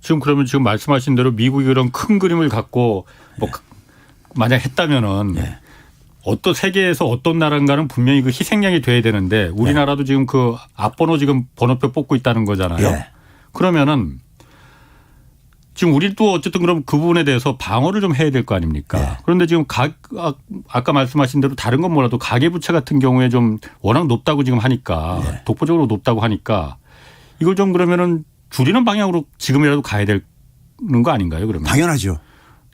지금 그러면 지금 말씀하신 대로 미국이 그런 큰 그림을 갖고 뭐 만약 했다면은 예. 어떤 세계에서 어떤 나라인가는 분명히 그 희생양이 돼야 되는데 우리나라도 지금 그 앞번호 지금 번호표 뽑고 있다는 거잖아요. 예. 그러면은 지금 우리도 어쨌든 그럼 그 부분에 대해서 방어를 좀 해야 될 거 아닙니까? 네. 그런데 지금 가, 아, 아까 말씀하신 대로 다른 건 몰라도 가계부채 같은 경우에 좀 워낙 높다고 지금 하니까 네. 독보적으로 높다고 하니까 이걸 좀 그러면은 줄이는 방향으로 지금이라도 가야 되는 거 아닌가요? 그러면. 당연하죠.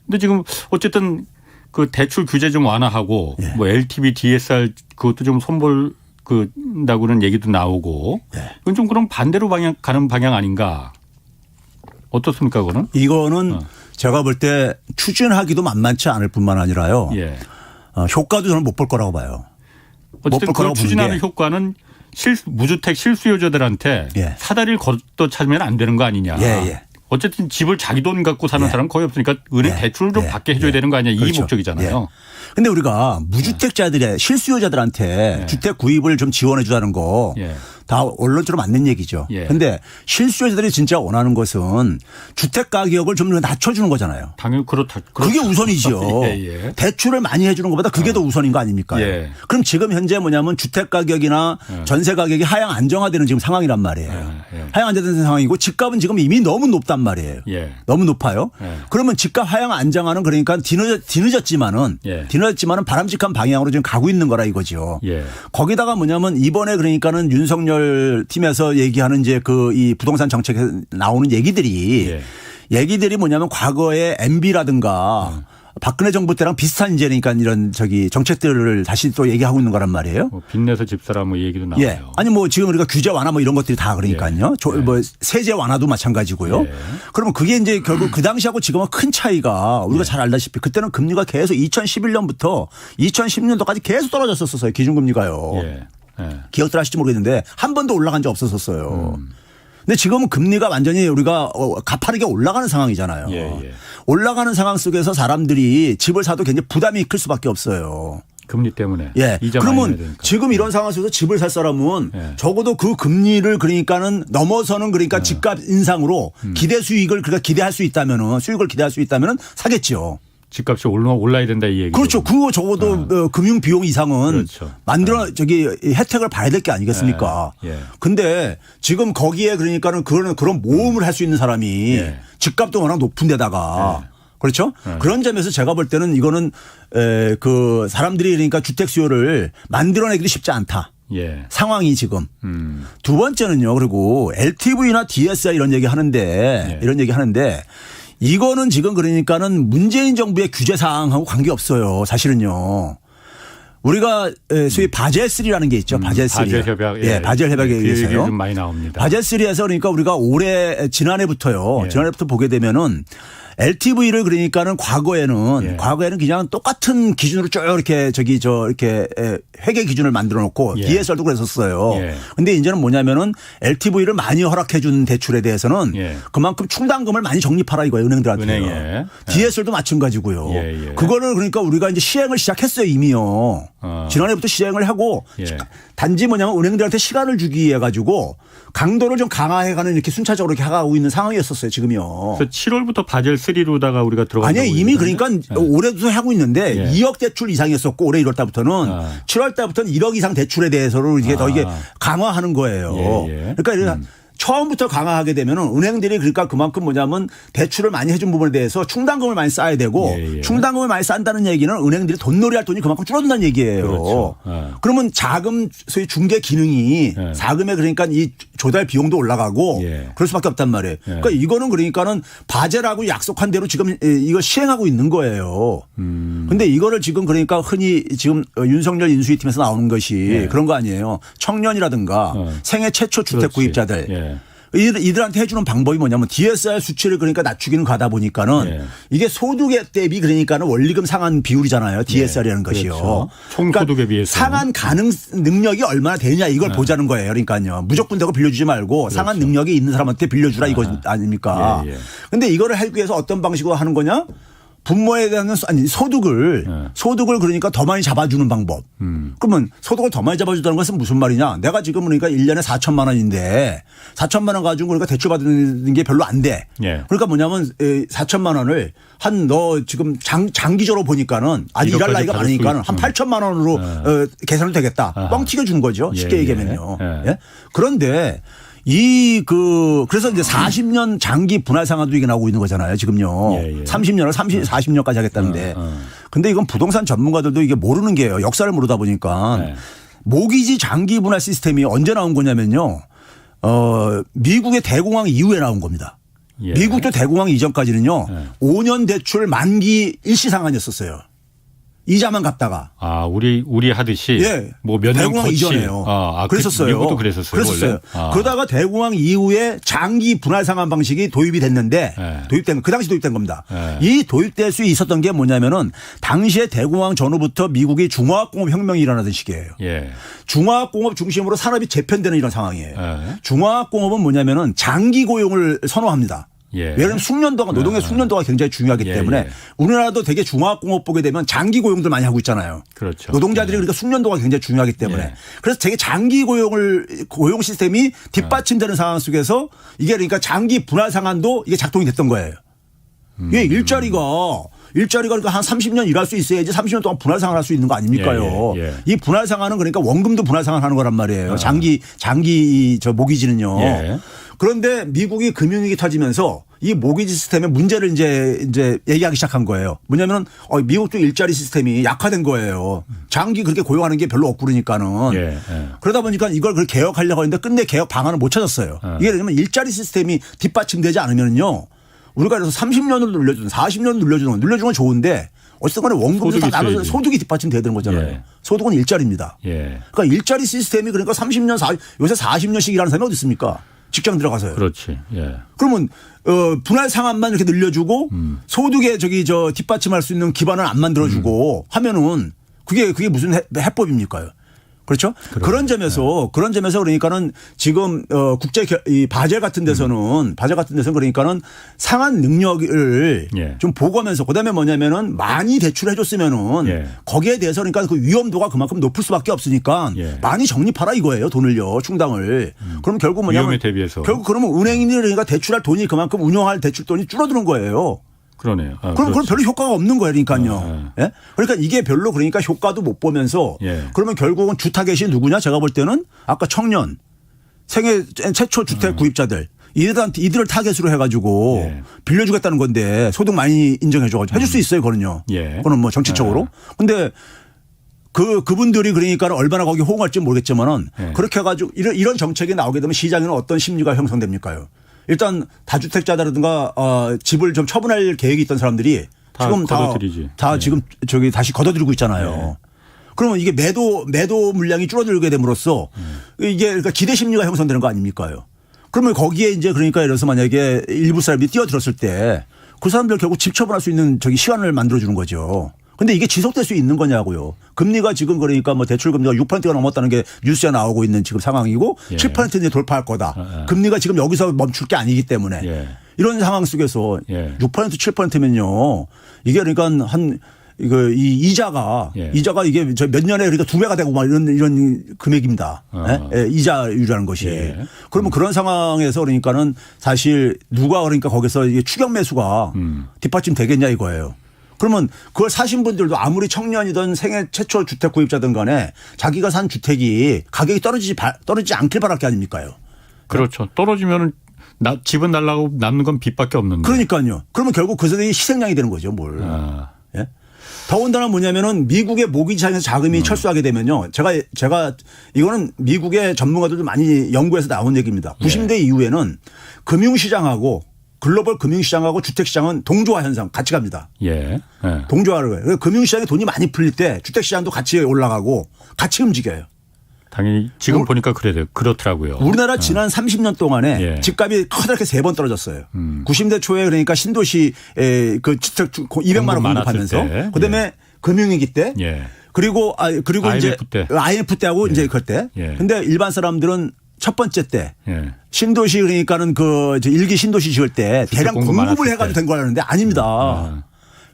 근데 지금 어쨌든 그 대출 규제 좀 완화하고 예. 뭐 LTV, DSR 그것도 좀 손볼 그다고는 얘기도 나오고 예. 이건 좀 그럼 반대로 방향 가는 방향 아닌가? 어떻습니까, 그거는? 이거는 어. 제가 볼 때 추진하기도 만만치 않을 뿐만 아니라요. 예. 어, 효과도 저는 못 볼 거라고 봐요. 어쨌든 못볼 거라고 그걸 추진하는. 효과는 실, 무주택 실수요자들한테 예. 사다리를 걷어 찾으면 안 되는 거 아니냐. 예, 예. 어쨌든 집을 자기 돈 갖고 사는 예. 사람은 거의 없으니까 은행 예. 대출을 좀 예. 받게 해줘야 예. 되는 거 아니냐. 이 그렇죠. 목적이잖아요. 근데 우리가 무주택자들의 실수요자들한테 예. 주택 구입을 좀 지원해 주자는 거 예. 다 언론처럼 맞는 얘기죠. 예. 근데 실수요자들이 진짜 원하는 것은 주택 가격을 좀 낮춰주는 거잖아요. 당연히 그렇다. 그게 그렇죠. 우선이죠. 예, 예. 대출을 많이 해주는 것보다 그게 더 우선인 거 아닙니까? 예. 그럼 지금 현재 뭐냐면 주택 가격이나 전세 가격이 하향 안정화되는 지금 상황이란 말이에요. 예, 예. 하향 안정화되는 상황이고 집값은 지금 이미 너무 높단 말이에요. 예. 너무 높아요. 예. 그러면 집값 하향 안정화는 그러니까 뒤늦, 뒤늦었지만은 예. 뒤늦었지만은 바람직한 방향으로 지금 가고 있는 거라 이거죠. 예. 거기다가 뭐냐면 이번에 그러니까는 윤석열 팀에서 얘기하는 이제 그 이 부동산 정책에 나오는 얘기들이 예. 얘기들이 뭐냐면 과거에 MB라든가 박근혜 정부 때랑 비슷한 이제 그러니까 이런 저기 정책들을 다시 또 얘기하고 있는 거란 말이에요. 뭐 빚내서 집사람 뭐 얘기도 나와요. 예. 아니 뭐 지금 우리가 규제 완화 뭐 이런 것들이 다 그러니까요. 조- 뭐 세제 완화도 마찬가지고요. 예. 그러면 그게 이제 결국 그 당시하고 지금은 큰 차이가 우리가 잘 알다시피 그때는 금리가 계속 2011년부터 2010년도까지 계속 떨어졌었어요. 기준금리가요. 예. 예. 기억들 하실지 모르겠는데 한 번도 올라간 적 없었었어요. 음. 근데 지금은 금리가 완전히 우리가 어, 가파르게 올라가는 상황이잖아요. 예, 예. 올라가는 상황 속에서 사람들이 집을 사도 굉장히 부담이 클 수밖에 없어요. 금리 때문에. 예. 그러면. 지금 이런 상황 속에서 집을 살 사람은 예. 적어도 그 금리를 그러니까는 넘어서는 그러니까 네. 집값 인상으로 음. 기대 수익을 그러니까 기대할 수 있다면은 수익을 기대할 수 있다면은 사겠죠. 집값이 올라 올라야 된다 이 얘기죠. 그렇죠. 그거 적어도 어, 금융 비용 이상은 그렇죠. 만들어 저기 혜택을 봐야 될 게 아니겠습니까? 예. 예. 근데 지금 거기에 그러니까는 그런 그런 모험을 할수 있는 사람이 예. 집값도 워낙 높은 데다가 그렇죠? 예. 그런 점에서 제가 볼 때는 이거는 에, 그 사람들이 그러니까 주택 수요를 만들어내기도 쉽지 않다. 예. 상황이 지금 음. 두 번째는요. 그리고 LTV나 DSI 이런 얘기 하는데 예. 이런 얘기 하는데 이거는 지금 그러니까는 문재인 정부의 규제 사항하고 관계 없어요. 사실은요. 우리가 에, 소위 바젤 3라는 게 있죠. 바젤 3. 음. 바젤 협약. 예, 바젤 협약에 그 얘기 의해서요. 좀 많이 나옵니다. 바젤 3에서 그러니까 우리가 올해 지난해부터요. 예. 지난해부터 보게 되면은 LTV를 그러니까는 과거에는 예. 과거에는 그냥 똑같은 기준으로 쭉 이렇게 저기 저 이렇게 에, 회계 기준을 만들어 놓고 예. DSR도 그랬었어요. 예. 근데 이제는 뭐냐면은 LTV를 많이 허락해 준 대출에 대해서는 예. 그만큼 충당금을 많이 적립하라 이거예요. 은행들한테. 은행에. DSR도 마찬가지고요. 예, 예. 그거를 그러니까 우리가 이제 시행을 시작했어요, 이미요. 어. 지난해부터 시행을 하고 예. 단지 뭐냐면 은행들한테 시간을 주기 위해 가지고 강도를 좀 강화해 가는 이렇게 순차적으로 이렇게 하고 있는 상황이었었어요 지금요. 그래서 7월부터 바젤 3로다가 우리가 들어가. 아니요 이미 그러니까 올해도 하고 있는데 예. 2억 대출 이상이었었고 올해 1월 달부터는 아. 7월 달부터는 1억 이상 대출에 대해서는 이게 더 이게 아. 강화하는 거예요. 예, 예. 그러니까 이런 처음부터 강화하게 되면은 은행들이 그러니까 그만큼 뭐냐면 대출을 많이 해준 부분에 대해서 충당금을 많이 쌓아야 되고 예, 예. 충당금을 많이 쌓는다는 얘기는 은행들이 돈놀이 할 돈이 그만큼 줄어든다는 얘기예요. 그렇죠. 예. 그러면 자금 소위 중개 기능이 예. 자금에 그러니까 이 조달 비용도 올라가고 예. 그럴 수밖에 없단 말이에요. 그러니까 이거는 그러니까는 바젤하고 약속한 대로 지금 이거 시행하고 있는 거예요. 음. 근데 이거를 지금 그러니까 흔히 지금 윤석열 인수위 팀에서 나오는 것이 예. 그런 거 아니에요. 청년이라든가 어. 생애 최초 주택 그렇지. 구입자들 예. 이들- 이들한테 해주는 방법이 뭐냐면 DSR 수치를 그러니까 낮추기는 가다 보니까는 예. 이게 소득에 대비 그러니까는 원리금 상한 비율이잖아요. DSR이라는 것이요. 그렇죠. 총소득에 비해서. 상한 가능 능력이 얼마나 되냐 이걸 보자는 거예요. 그러니까요. 무조건 대고 빌려주지 말고 상한 능력이 있는 사람한테 빌려주라 이거 아닙니까? 그렇죠. 예, 예. 이거를 하기 위해서 어떤 방식으로 하는 거냐? 분모에 대한 소- 아니 소득을 네. 소득을 그러니까 더 많이 잡아주는 방법. 음. 그러면 소득을 더 많이 잡아주다는 것은 무슨 말이냐? 내가 지금 그러니까 1년에 4천만 원인데 4천만 원 가지고 그러니까 대출 받는 게 별로 안 돼. 예. 그러니까 뭐냐면 4천만 원을 한 너 지금 장, 장기적으로 보니까는 아직 일할 나이가 많으니까는 있- 한 음. 8천만 원으로 어, 계산을 되겠다. 아하. 뻥 튀겨 준 거죠. 쉽게 예, 얘기하면요. 예. 예? 그런데 이 그 그래서 이제 40년 장기 분할 상환도 이게 나오고 있는 거잖아요. 지금요. 예, 예. 30년을 30, 40년까지 하겠다는데. 어, 어. 근데 이건 부동산 전문가들도 이게 모르는 게요. 역사를 모르다 보니까 네. 모기지 장기 분할 시스템이 언제 나온 거냐면요. 어, 미국의 대공황 이후에 나온 겁니다. 예. 미국도 대공황 이전까지는요. 네. 5년 대출 만기 일시상환이었었어요. 이자만 갚다가. 아, 우리 우리 하듯이 예. 뭐몇년 대공황 이전에요. 아, 아, 그 그랬었어요. 미국도 그랬었어요. 그랬었어요. 아. 그러다가 대공황 이후에 장기 분할 상환 방식이 도입이 됐는데 네. 도입된 그 당시 도입된 겁니다. 네. 이 도입될 수 있었던 게 뭐냐면은 당시에 대공황 전후부터 미국이 중화학공업 혁명이 일어나던 시기예요. 예. 중화학공업 중심으로 산업이 재편되는 이런 상황이에요. 예. 중화학공업은 뭐냐면은 장기 고용을 선호합니다. 예. 왜냐하면 숙련도가 노동의 숙련도가 굉장히 중요하기 예, 때문에 예. 우리나라도 되게 중화학공업 보게 되면 장기 고용들 많이 하고 있잖아요. 그렇죠. 노동자들이 그러니까 숙련도가 굉장히 중요하기 때문에 예. 그래서 되게 장기 고용을 고용 시스템이 뒷받침되는 상황 속에서 이게 그러니까 장기 분할 상한도 이게 작동이 됐던 거예요. 음. 이게 일자리가 일자리가 그러니까 한 30년 일할 수 있어야지 30년 동안 분할 상환할 수 있는 거 아닙니까요? 예, 예, 예. 이 분할 상환은 그러니까 원금도 분할 상환하는 거란 말이에요. 장기 장기 저 모기지는요. 예. 그런데 미국이 금융위기 터지면서 이 모기지 시스템의 문제를 이제 이제 얘기하기 시작한 거예요. 뭐냐면 어, 미국도 일자리 시스템이 약화된 거예요. 장기 그렇게 고용하는 게 별로 없고 그러니까는. 예, 예. 그러다 보니까 이걸 그렇게 개혁하려고 했는데 끝내 개혁 방안을 못 찾았어요. 어. 이게 왜냐면 일자리 시스템이 뒷받침되지 않으면요. 우리가 그래서 30년을 늘려주는 40년 늘려주는 건 늘려주는 건 좋은데 어쨌든 간에 원금도 다 나눠서. 소득이 뒷받침돼야 되는 거잖아요. 예. 소득은 일자리입니다. 예. 그러니까 일자리 시스템이 그러니까 30년, 40, 요새 40년씩 일하는 사람이 어디 있습니까? 직장 들어가서요. 그렇지. 예. 그러면 어 분할 상한만 이렇게 늘려주고 음. 소득에 저기 저 뒷받침할 수 있는 기반을 안 음. 만들어주고 하면은 그게 그게 무슨 해, 해법입니까요? 그렇죠? 그런 점에서 그런 점에서 그러니까는 지금 어 국제 겨- 이 바젤 같은 데서는 음. 바젤 같은 데서는 그러니까는 상한 능력을 예. 좀 보고하면서 그다음에 뭐냐면은 많이 대출해 줬으면은 예. 거기에 대해서 그러니까 그 위험도가 그만큼 높을 수밖에 없으니까 예. 음. 많이 적립하라 이거예요 돈을요 충당을 그럼 결국 뭐냐면 위험에 대비해서. 결국 그러면 은행인이 그러니까 대출할 돈이 그만큼 운영할 대출 돈이 줄어드는 거예요. 그러네요. 아, 그럼 그건 그렇죠. 별로 효과가 없는 거예요, 그러니까요. 예? 그러니까 이게 별로 그러니까 효과도 못 보면서 예. 그러면 결국은 주 타겟이 누구냐? 제가 볼 때는 아까 청년, 생애 최초 주택 구입자들 이들한테 이들을 타겟으로 해가지고 음. 예. 빌려주겠다는 건데 소득 많이 인정해줘가지고 해줄 수 있어요, 그거는요. 예. 그거는 뭐 정치적으로. 근데 그 그분들이 그러니까 얼마나 거기 호응할지 모르겠지만은 예. 그렇게 해가지고 이런 이런 정책이 나오게 되면 시장에는 어떤 심리가 형성됩니까요? 일단 다주택자라든가 어, 집을 좀 처분할 계획이 있던 사람들이 다 지금 걷어들이지. 다, 다 예. 지금 저기 다시 걷어들이고 있잖아요. 그러면 이게 매도 매도 물량이 줄어들게 됨으로써 이게 그러니까 기대 심리가 형성되는 거 아닙니까요? 그러면 거기에 이제 그러니까 예를 들어서 만약에 일부 사람이 뛰어들었을 때 그 사람들 결국 집 처분할 수 있는 저기 시간을 만들어 주는 거죠. 근데 이게 지속될 수 있는 거냐고요. 금리가 지금 그러니까 뭐 대출 금리가 6%가 넘었다는 게 뉴스에 나오고 있는 지금 상황이고 예. 7% 이제 돌파할 거다. 어. 금리가 지금 여기서 멈출 게 아니기 때문에 예. 이런 상황 속에서 예. 6% 7%면요. 이게 그러니까 한 이거 이 이자가 예. 이자가 이게 저 몇 년에 그러니까 두 배가 되고 막 이런 이런 금액입니다. 어. 예? 예, 이자율이라는 것이. 예. 그러면 그런 상황에서 그러니까는 사실 누가 그러니까 거기서 이게 추격 매수가 음. 뒷받침 되겠냐 이거예요. 그러면 그걸 사신 분들도 아무리 청년이든 생애 최초 주택 구입자든 간에 자기가 산 주택이 가격이 떨어지지 바- 떨어지지 않길 바랄 게 아닙니까요? 그렇죠. 떨어지면은 나 집은 날라고 남는 건 빚밖에 없는데. 그러니까요. 그러면 결국 그 사람이 희생양이 되는 거죠, 뭘. 아, 예? 더군다나 뭐냐면은 미국의 모기지상에서 자금이 음. 철수하게 되면요. 제가 제가 이거는 미국의 전문가들도 많이 연구해서 나온 얘기입니다. 예. 90대 이후에는 금융시장하고 글로벌 금융시장하고 주택시장은 동조화 현상 같이 갑니다. 예. 예. 동조화를 해요. 그러니까 금융시장에 돈이 많이 풀릴 때 주택시장도 같이 올라가고 같이 움직여요. 당연히 지금 보니까 그래 그렇더라고요. 우리나라 지난 30년 동안에 예. 음. 집값이 커다랗게 세 번 떨어졌어요. 90대 초에 그러니까 신도시에 그 주택 200만 원 공급 공급하면서 때. 그다음에 금융위기 때 예. 그리고 아 그리고 이제 IMF 때. IMF 때하고 이제 그럴 때. 예. 근데 일반 사람들은 첫 번째 때 예. 신도시 그러니까는 그 일기 신도시 지을 때 대량 공급 공급을 해가지고 때. 된 거라는데 아닙니다. 아.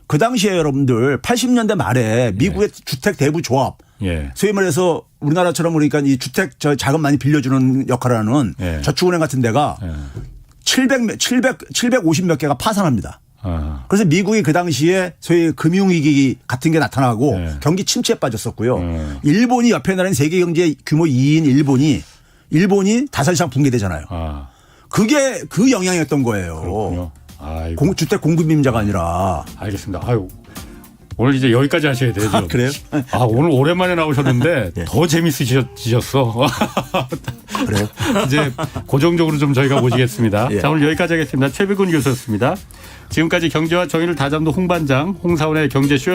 그 당시에 여러분들 80년대 말에 미국의 주택 대부 조합 예. 소위 말해서 우리나라처럼 그러니까 이 주택 저 자금 많이 빌려주는 역할을 하는 예. 저축은행 같은 데가 예. 700, 700, 750몇 개가 파산합니다. 아. 그래서 미국이 그 당시에 소위 금융위기 같은 게 나타나고 네. 경기 침체에 빠졌었고요. 네. 일본이 옆에 나라는 세계 경제 규모 2인 일본이 일본이 다섯 이상 붕괴되잖아요. 아. 그게 그 영향이었던 거예요. 그렇군요. 아이고. 공- 주택 공급 임자가 아니라. 알겠습니다. 아유. 오늘 이제 여기까지 하셔야 돼요. 좀. 그래요? 아, 오늘 오랜만에 나오셨는데 예. 더 재밌으셨어. 그래요? 이제 고정적으로 좀 저희가 모시겠습니다. 예. 자, 오늘 여기까지 하겠습니다. 최백운 교수였습니다. 지금까지 경제와 정의를 다잡는 홍반장, 홍사원의 경제쇼